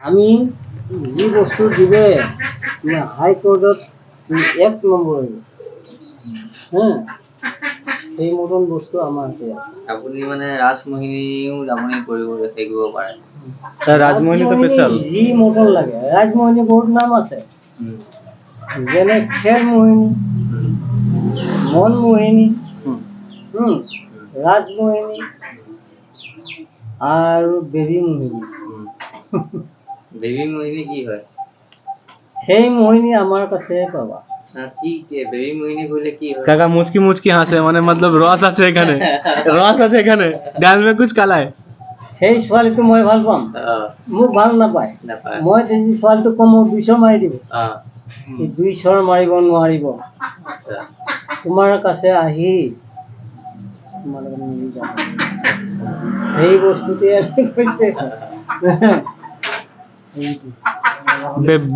আমি যি বস্তু দিবে তুমি হাইকোর্টত এক আহিব হ্যাঁ সেই মতন বস্তু আমাৰ আছে। আপুনি মানে ৰাজমোহিনীও আপুনি কৰিব থাকিব পাৰে। তাৰ ৰাজমোহিনী তো স্পেচিয়েল যি মতন লাগে ৰাজমোহিনী বহুত নাম আছে। যেনে খেৰ মোহিনী মন মোহিনী হুম, ৰাজমোহিনী আৰু বেবী মোহিনী। বেবী মোহিনী কি হয়? সেই মোহিনী আমাৰ কাছে পাবা। কি বেবী মোহিনী করলে কি হয়? কাকা মুচকি মুচকি হাসে মানে মতলব রস আছে এখানে। রস আছে এখানে। ডান্স মে কুছ কালা है সেই ছোৱালীটো মই ভালো পাম। মোক ভালো নাপায়। মই যদি ছোৱালীটো কম মোক দুইশ মাৰি দিব। দুইশৰ মাৰিব নোৱাৰিব। আচ্ছা। তোমাৰ কাছে আহি সেই বস্তুটোৱে আমি কৈছে।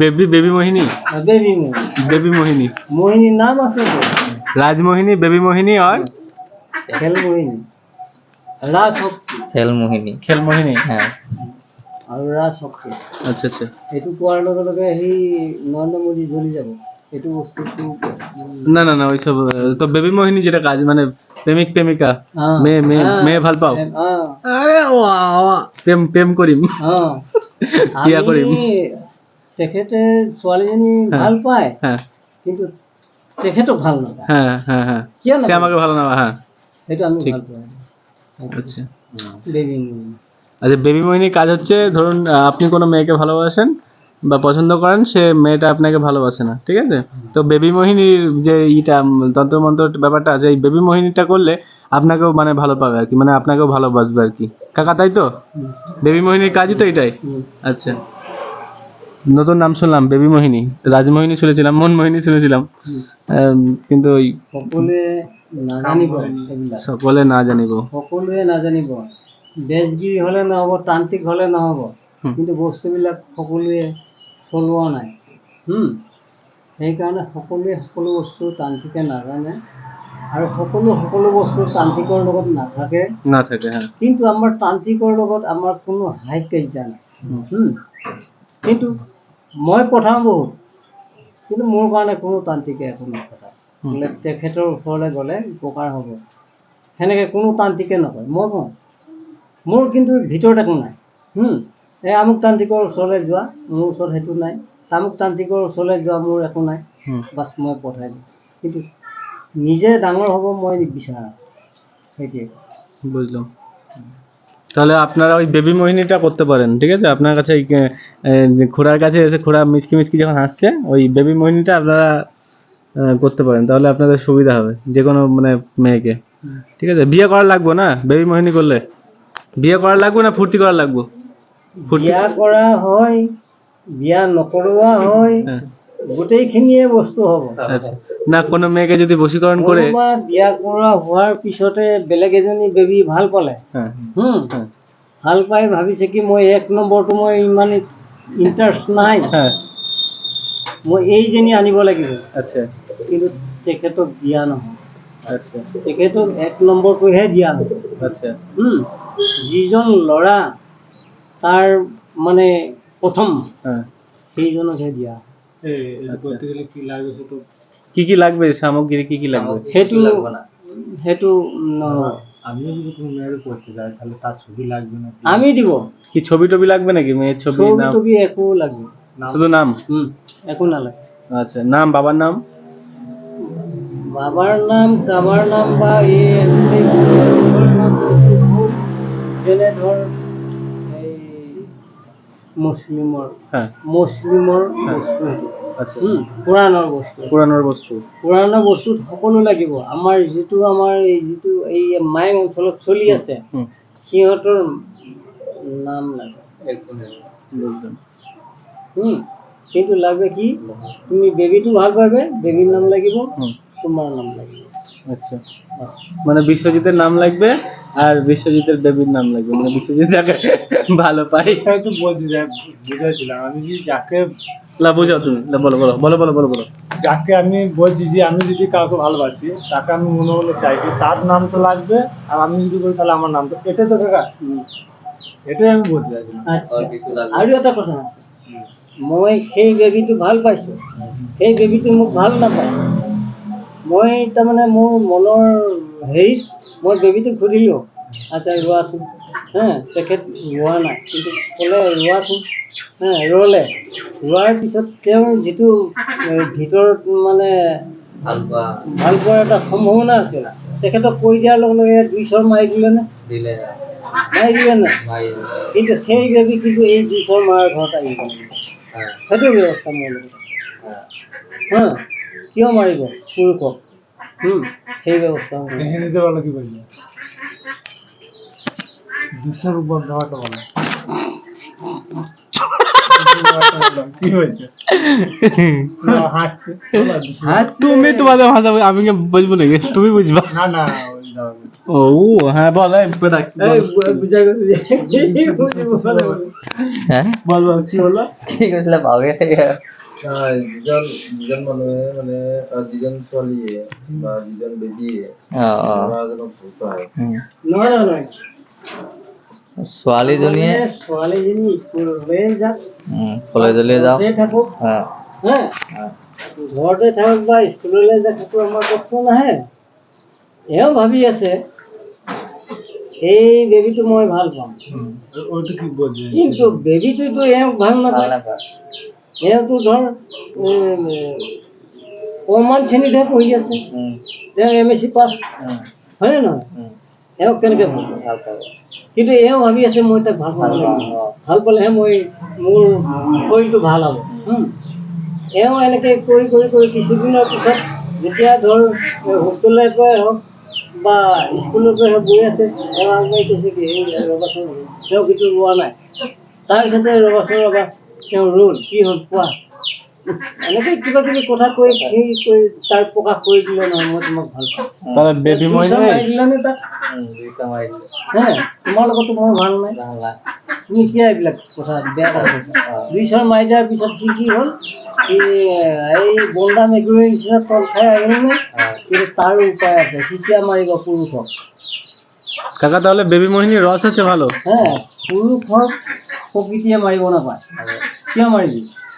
Baby baby Mohini? Baby baby Mohini. Mohini নাম আছে তো? রাজমোহিনী বেবি মোহিনী আর? খেল মোহিনী রাজ শক্তি খেল মোহিনী খেল মোহিনী হ্যাঁ। আৰু ৰাজ শক্তি আচ্ছা আচ্ছা। এইটো পোৱাৰ লগে লগে সেই নৰেন্দ্ৰ মোদী জ্বলি যাব। এইটো বস্তুটো না না না ওইসব তো বেবি মোহিনী যেটা কাজ মানে প্রেমিক প্রেমিকা হ্যাঁ। মে মে হ্যাঁ। মেয়ে ভালো পাও? আরে ওয়া। প্রেম প্রেম করিম। হ্যাঁ। তেখেতে ছোৱালীজনী হ্যাঁ। ভালো পায় হ্যাঁ। কিন্তু তেখেতক ভালো নাপায়। হ্যাঁ হ্যাঁ হ্যাঁ। কিয় নাপায়? আমাকে ভালো না হ্যাঁ। সেইটো আমি ভালো আচ্ছা। বেবি আচ্ছা বেবি মোহিনীর কাজ হচ্ছে ধরুন আপনি কোনো মেয়েকে ভালোবাসেন বা পছন্দ করেন সে মেয়েটা আপনাকে ভালোবাসে না ঠিক আছে? তো বেবি মোহিনীর যে ইটা তন্ত্রমন্ত্র ব্যাপারটা আছে এই বেবি মোহিনীটা করলে আপনাকেও মানে ভালো পাবে আর কি মানে আপনাকেও ভালোবাসবে আর কি। কাকা তাই তো? বেবি মোহিনীর কাজই তো এটাই। আচ্ছা। নতুন নাম শুনলাম বেবি মোহিনী। রাজমোহিনী শুনেছিলাম মন মোহিনী শুনেছিলাম। কিন্তু ওই সকলোৱে নাজানিব সেইবিলাক সকলে না জানিব। সকলোৱে নাজানিব বেজগিৰি হ'লে নহ'ব তান্ত্ৰিক হ'লে নহ'ব হুম। কিন্তু বস্তুবিলাক সকলোৱে চলোৱা নাই। সেইকাৰণে সকলোৱে সকলো বস্তু তান্ত্ৰিকে নাজানে আৰু সকলো সকলো বস্তু তান্ত্ৰিকৰ লগত নাথাকে। না থাকে হ্যাঁ কিন্তু আমাৰ তান্ত্ৰিকৰ লগত আমাৰ কোনো হাই কাজিয়া নাই। কিন্তু মই পঠাওঁ বহুত কিন্তু মোৰ কাৰণে কোনো তান্ত্ৰিকে একো নপঠায়। বোলে তেখেতৰ ওচৰলৈ গ'লে উপকাৰ হ'ব। সেনেকৈ কোনো তান্ত্ৰিকে নকয়। মই কওঁ মোৰ কিন্তু ভিতৰত একো নাই। এই আমুক তান্ত্ৰিকৰ ওচৰলৈ যোৱা মোৰ ওচৰত সেইটো নাই। তামুক তান্ত্ৰিকৰ ওচৰলৈ যোৱা মোৰ একো নাই। বাছ মই পঠাই দিওঁ কিন্তু নিজে ডাঙৰ হ'ব মই নিবিচাৰা। সেইটোৱে। বুঝলাম তাহলে আপনারা ওই বেবি মোহিনীটা করতে পারেন ঠিক আছে? আপনার কাছে খোড়ার কাছে এসে খোড়া মিচকি মিচকি যখন হাসছে ওই বেবি মোহিনীটা আপনারা করতে পারেন। তাহলে আপনাদের সুবিধা হবে যে কোনো মানে মেয়েকে। ঠিক আছে? বিয়ে করা লাগবে না? বেবি মোহিনী করলে? বিয়ে করা লাগবে না ফুর্তি করা লাগবে? বিয়া কৰা হয় বিয়া নকৰোৱা হয় গোটেইখিনিয়ে বস্তু হ'ব। আচ্ছা। না কোনো মেয়েকে যদি বশীকরণ করে বিয়া কৰা হোৱাৰ পিছতে বেলেগ এজনী বেবী ভালো পালে। হুম। ভালো পাই ভাবিছে কি মই এক নম্বৰটো মই ইমান ইণ্টাৰেষ্ট নাই। মই এইজনী আনিব লাগিব। আচ্ছা। কিন্তু তেখেতক দিয়া নহয়। আচ্ছা। তেখেতক এক নম্বৰটোহে দিয়া হ'ব আচ্ছা। হুম। যিজন ল'ৰা তাৰ মানে প্ৰথম হ্যাঁ সেইজনকহে দিয়া আচ্ছা। কি কি লাগবে সামগ্রী কি কি লাগবে সেইটো লাগবে সেইটো আমিও যদি কোনো মেয়ের করতে চাই তাহলে তার ছবি লাগবে না আমি দিব কি ছবি টবি লাগবে নাকি মেয়ের ছবি ছবি টবি একো লাগবে শুধু নাম হুম একো নালাগে আচ্ছা নাম বাবার নাম বাবাৰ নাম কাবাৰ নাম বা ঘৰৰ হ্যাঁ। মুছলিমৰ বস্তু সেইটো আচ্ছা। বস্তু বস্তু। বস্তুত সকলো লাগিব। আমাৰ যিটো আমাৰ যিটো এই মায়ং অঞ্চলত চলি আছে সিহঁতৰ নাম লাগে। কিন্তু লাগবে কি? তুমি বেবীটো ভালো পাবে বেবীর নাম লাগিব তোমার নাম লাগিব। আচ্ছা। মানে বিশ্বজিতের নাম লাগবে আর বিশ্বজিতের বেবির নাম লাগবে মানে বিশ্বজিৎ যাকে ভালো পাই তো বলতে বুঝেছিলাম আমি যদি যাকে লা বুঝাও তুমি লা বলো বলো বলো বলো বলো বলো। যাকে আমি বলছি যে আমি যদি কাউকে ভালোবাসি তাকে আমি মনে মনে চাইছি তার নাম তো লাগবে আর আমি যদি বলি তাহলে আমার নাম তো এটাই তো কাকা। এটাই আমি বলতে চাইছিলাম। আচ্ছা। আর কিছু লাগবে? আৰু এটা কথা আছে। মই সেই বেবীটো ভালো পাইছোঁ? সেই বেবীটো মোক ভালো নাপায়? মই তাৰমানে মোৰ মনৰ হেৰিত মই বেবীটো সুধিলোঁ। আচ্ছা ৰোৱাচোন। হা তেখেত ৰোৱা নাই। কিন্তু ক'লে ৰোৱাচোন। হা ৰ'লে। ৰোৱাৰ পিছত তেওঁৰ যিটো ভিতৰত মানে ভালো পোৱা। ভালো পোৱাৰ এটা সম্ভাৱনা আছিল তেখেতক কৈ দিয়াৰ লগে লগে দুই চৰ মাৰি দিলেনে দিলে। মাৰি দিলে নাই মাৰি কিন্তু সেই বেবী কিন্তু এই দুই চৰ মাৰাৰ ঘৰত আহি গ'ল। সেইটো ব্যৱস্থা মোৰ লগত। হা কিয় মাৰিব পুৰুষক? সেই ব্যৱস্থা মোৰ লগত। হিন্দীতে বলো কি বলছো দুশোর উপর দেওয়াটা বলো কি হয়েছে না, হাসছে বলো, দুশো। হাসছে। তুমি তোমাদের ভাষা বল- আমি কি বুঝব নাকি তুমি বুঝবা না না ওই দাও। ও হ্যাঁ বল এই বেটা, এই বল। বু- বুঝা গেল যে, বুঝিব পারে বলে। হ্যাঁ বল বল কি বলল কি কৈছিলে ভাবে যিজন যিজন মানুহে মানে আহ, যিজন ছোৱালীয়ে বা যিজন বেবীয়ে অ অ ল'ৰা এজনক ভালো পায় উম। নহয় নহয় নহয় ছোৱালীজনীয়ে মানে ছোৱালীজনী স্কুললৈ যাক উম, কলেজলৈ যাওঁ ঘৰতে থাকক হা হা ঘৰতে থাকক বা স্কুললৈ যাক সেইটো আমাৰ প্ৰশ্ন নাহে এওঁ ভাবি আছে এই বেবীটো মই ভালো পাম হুম, ও- ওটা কি বলছে কিন্তু বেবীটোতো এওঁক ভালো ভালো নাপায় নাপায় এওঁতো ধৰ উম, কমান শ্ৰেণীতহে পঢ়ি আছে উম, তেওঁ এম এছ চি পাছ উম, হয়নে নহয় উম, এওঁক কেনেকৈ ভালো পাব ভালো পাব কিন্তু এওঁ ভাবি আছে মই তাক ভালো পাব ভালো লাগিব পাম, অ। ভালো পালেহে মই মোৰ শৰীৰটো ভালো হ'ব। হুম। এওঁ এনেকৈ কৰি কৰি কৰি কিছুদিনৰ পিছত যেতিয়া ধৰ হোষ্টেলৰ পৰাই হওক বা স্কুলৰ পৰাই হওক গৈ আছে এওঁ আগবাঢ়ি কৈছে কি এই ৰ'বাচোন তেওঁ কিন্তু ৰোৱা নাই। তাৰপিছতে ৰ'বাচোন ৰ'বা তেওঁ ৰ'ল কি হ'ল কোৱা এনেকৈ কিবা কিবি কথা কৈ সেই কৈ তাৰ প্ৰকাশ কৰি দিলে নহয় মই তোমাক ভালো পাওঁ বেবি মাৰি দিলানে তাক হে তোমাৰ লগতো মোৰ ভালো নাই? তুমি কিয় এইবিলাক কথা বেয়া কথা কৈছা? দুই চৰ মাৰি দিয়াৰ পিছত কি কি হ'ল? এই বন্দা মেকুৰীৰ নিচিনা তল খাই আহিল নে? কিন্তু তাৰো উপায় আছে কিয় মাৰিব পুৰুষক। কাকা তাহলে বেবি মোহিনী রস হচ্ছে ভালো? হে পুৰুষক প্ৰকৃতিয়ে মাৰিব নাপায় ভালে। কিয় মাৰিবি